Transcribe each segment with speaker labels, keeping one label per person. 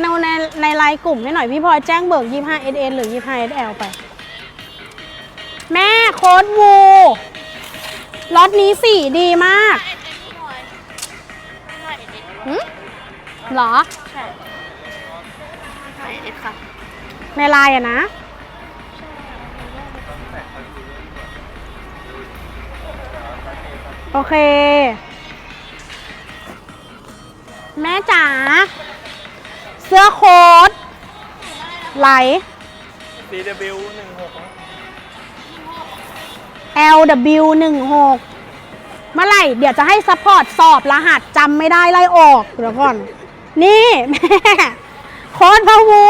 Speaker 1: ในในในไลน์กลุ่มให้หน่อยพี่พลอยแจ้งเบิก 25 SN หรือ 25 SL ไป แม่โค้ดวูรถนี้สีดีมากหืมเหรอ
Speaker 2: ใช่ใช่เอสค่ะ
Speaker 1: ในไลน์อะนะ โอเค แม่จ๋า เสื้อโค้ทไหล
Speaker 3: CW หนึ่งหก
Speaker 1: LW 1 6เมื่อไหร่เดี๋ยวจะให้ซัพพอร์ตสอบรหัสจำไม่ได้ไล่ออกเดี๋ยวก่อน นี่แม่โค้ดพ่อวู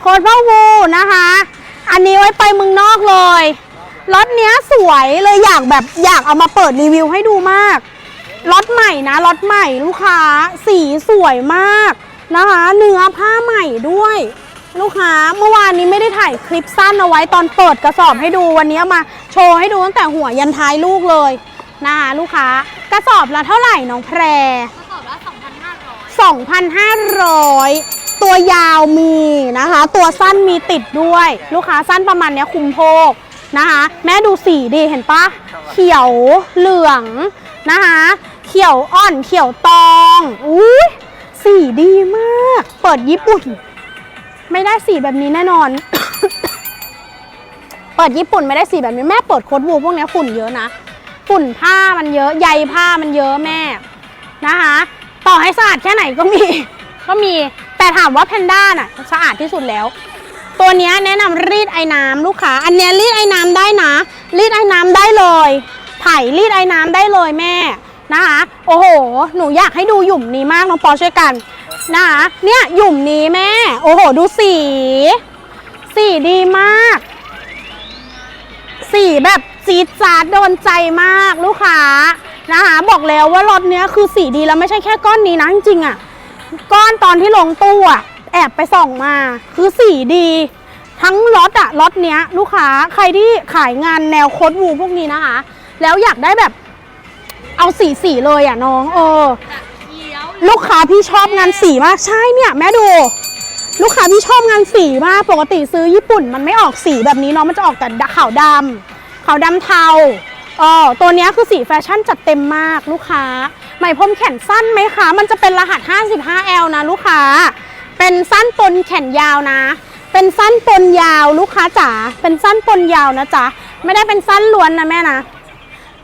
Speaker 1: โค้ดพ่อวูนะคะ อันนี้ไว้ไปเมืองนอกเลยรถเนี้ยสวยเลยอยากแบบอยากเอามาเปิดรีวิวให้ดูมากรถใหม่นะรถใหม่ลูกค้าสีสวยมาก นะคะเนื้อผ้าใหม่ด้วย ลูกค้าเมื่อวานนี้ไม่ได้ถ่ายคลิปสั้นเอาไว้ตอนเปิดกระสอบให้ดูวันนี้มาโชว์ให้ดูตั้งแต่หัวยันท้ายลูกเลยนะคะลูกค้ากระสอบละเท่าไหร่น้องแพร
Speaker 2: เขาตอบว่า2,500
Speaker 1: 2,500 ตัวยาวมีนะคะ ตัวสั้นมีติดด้วย ลูกค้าสั้นประมาณเนี้ยคุมโพกนะคะแม่ดูสีดีเห็นปะเขียวเหลืองนะคะเขียวอ่อนเขียวตองอุ้ย สีดีมาก เปิดญี่ปุ่น ไม่ได้สีแบบนี้แน่นอน เปิดญี่ปุ่นไม่ได้สีแบบนี้แม่เปิดโคดวูพวกนี้ฝุ่นเยอะนะฝุ่นผ้ามันเยอะใยผ้ามันเยอะแม่นะคะ ต่อให้สะอาดแค่ไหนก็มี ก็มีแต่ถามว่าแพนด้าน่ะสะอาดที่สุดแล้ว ตัวนี้แนะนำรีดไอ้น้ำลูกค้า อันเนี้ยรีดไอ้น้ำได้นะ รีดไอ้น้ำได้เลยไถ่รีดไอ้น้ำได้เลยแม่ นะคะ โอ้โห หนูอยากให้ดูหยุ่มนี้มากน้องปอช่วยกันนะคะเนี่ยหยุ่มนี้แม่ โอ้โห ดูสี สีดีมาก สีแบบจี๊ดจ๊าดโดนใจมากลูกค้านะคะบอกแล้วว่ารถเนี้ยคือสีดีแล้วไม่ใช่แค่ก้อนนี้นะจริงๆอะ่ะ ก้อนตอนที่ลงตู้อะแอบไปส่องมา คือสีดี ทั้งรถอะรถเนี้ย ลูกค้าใครที่ขายงานแนวโคดวูพวกนี้นะคะ แล้วอยากได้แบบ เอาสีสีเลยอะน้องเออ
Speaker 2: เขียว
Speaker 1: ลูกค้าพี่ชอบงานสีมากใช่เนี่ยแม่ดู ลูกค้าพี่ชอบงานสีมากปกติซื้อญี่ปุ่น มันไม่ออกสีแบบนี้เนาะมันจะออกแต่ขาวดำขาวดำเทาเออตัวเนี้ยคือสีแฟชั่นจัดเต็มมากลูกค้าไหมพรมแขนสั้นไหมคะ มันจะเป็นรหัส 55L นะลูกค้า เป็นสั้นปนแขนยาวนะ เป็นสั้นปนยาวลูกค้าจ๋าเป็นสั้นปนยาวนะจ๊ะไม่ได้เป็นสั้นล้วนนะแม่นะ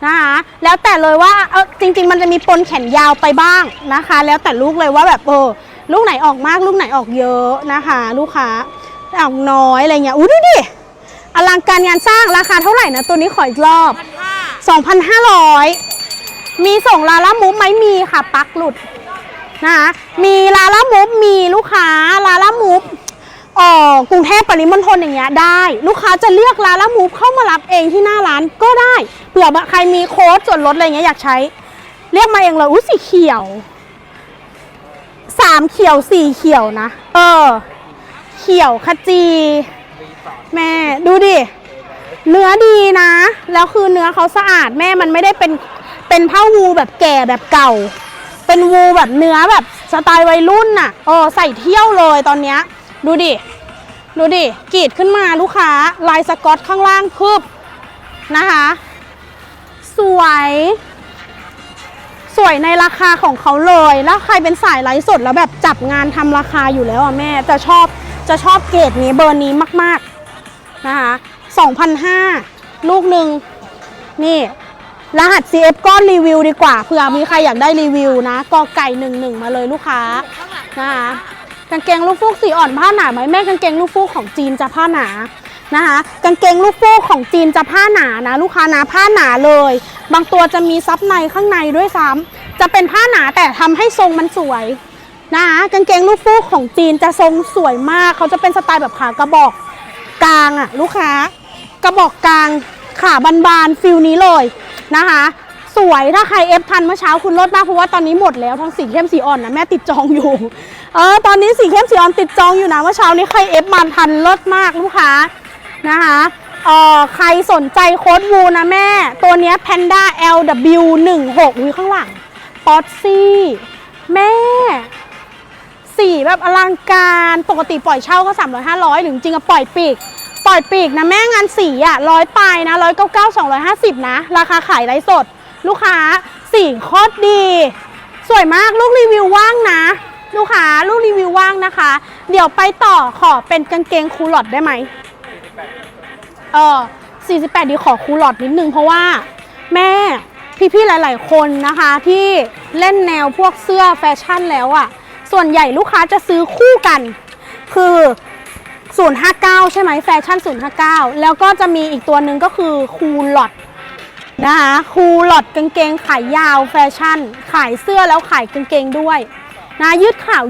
Speaker 1: นะคะแล้วแต่เลยว่าเออจริง ๆ มันจะมีปนแขนยาวไปบ้างนะคะ แล้วแต่ลูกเลยว่าแบบเออลูกไหนออกมากลูกไหนออกเยอะนะคะ ลูกค้าออกน้อยอะไรเงี้ยอู้ดูดิอลังการงานสร้างราคาเท่าไหร่นะตัวนี้ขออีกรอบ 2,500 มีส่งลาล่ามูฟไหมมีค่ะปลั๊กหลุดนะคะมีลาล่ามูฟมีลูกค้าลาล่ามูฟเอ่อ กรุงเทพปริมณฑลอย่างเงี้ยได้ ลูกค้าจะเลือกลาแล่ามูฟเข้ามารับเองที่หน้าร้านก็ได้เผื่อใครมีโค้ดส่วนลดอะไรเงี้ยอยากใช้ เรียกมาเองเลยอุ้ยสีเขียวสามเขียวสี่เขียวนะ เออ เขียวขจี แม่ดูดิ เนื้อดีนะ แล้วคือเนื้อเขาสะอาดแม่มันไม่ได้เป็นเป็นผ้าวูแบบแก่แบบเก่า เป็นวูแบบเนื้อแบบสไตล์วัยรุ่นน่ะเออใส่เที่ยวเลยตอนเนี้ย ดูดิ ดูดิกรีดขึ้นมาลูกค้าลายสกอตข้างล่างพึบนะคะ สวย สวยในราคาของเขาเลย แล้วใครเป็นสายไลฟ์สดแล้วแบบจับงานทำราคาอยู่แล้วอะแม่ จะชอบจะชอบเกรดนี้เบอร์นี้มากๆนะคะ2,500ลูกหนึ่งนี่ รหัส CF ก้อนรีวิวดีกว่าเผื่อมีใครอยากได้รีวิวนะกอไก่หนึ่งหนึ่งมาเลยลูกค้านะคะ กางเกงลูกฟูกสีอ่อนผ้าหนาไหมแม่กางเกงลูกฟูกของจีนจะผ้าหนานะคะ กางเกงลูกฟูกของจีนจะผ้าหนานะลูกค้านะผ้าหนาเลย บางตัวจะมีซับในข้างในด้วยซ้ำจะเป็นผ้าหนาแต่ทำให้ทรงมันสวยนะคะกางเกงลูกฟูกของจีนจะทรงสวยมาก เขาจะเป็นสไตล์แบบขากระบอกกลางอะลูกค้ากระบอกกลางขาบานๆฟิลนี้เลยนะคะ สวยถ้าใครเอฟทันเมื่อเช้าคุณลดมากเพราะว่าตอนนี้หมดแล้วทั้งสีเข้มสีอ่อนนะแม่ติดจองอยู่เออตอนนี้สีเข้มสีอ่อนติดจองอยู่นะเมื่อเช้านี้ใครเอฟมาทันลดมากลูกค้านะคะเออใครสนใจโค้ดวูนะแม่ ตัวนี้ย Panda LW16 วิข้างหลังป๊อตซี่แม่สีแบบอลังการปกติปล่อยเช่าก็300 500หรือจริงๆอะปล่อยปีกปล่อยปีกนะแม่งานสีอะร้อยปลายนะร้อยเก้าเก้าสองร้อยห้าสิบนะ ราคาขายไร้สด ลูกค้าสีโคตรดี สวยมากลูกรีวิวว่างนะ ลูกค้าลูกรีวิวว่างนะคะ เดี๋ยวไปต่อขอเป็นกางเกงคูลอดได้ไหมเออ48 ดีขอคูลอดนิดนึงเพราะว่าแม่พี่ๆหลาย ๆ คนนะคะที่เล่นแนวพวกเสื้อแฟชั่นแล้วอะ่ะ ส่วนใหญ่ลูกค้าจะซื้อคู่กัน คือ 059 ใช่ไหมแฟชั่น 059 แล้วก็จะมีอีกตัวหนึ่งก็คือคูลอด นะคะคูลอดกางเกงขายยาวแฟชั่น ขายเสื้อแล้วขายกางเกงด้วยนะยืดขาว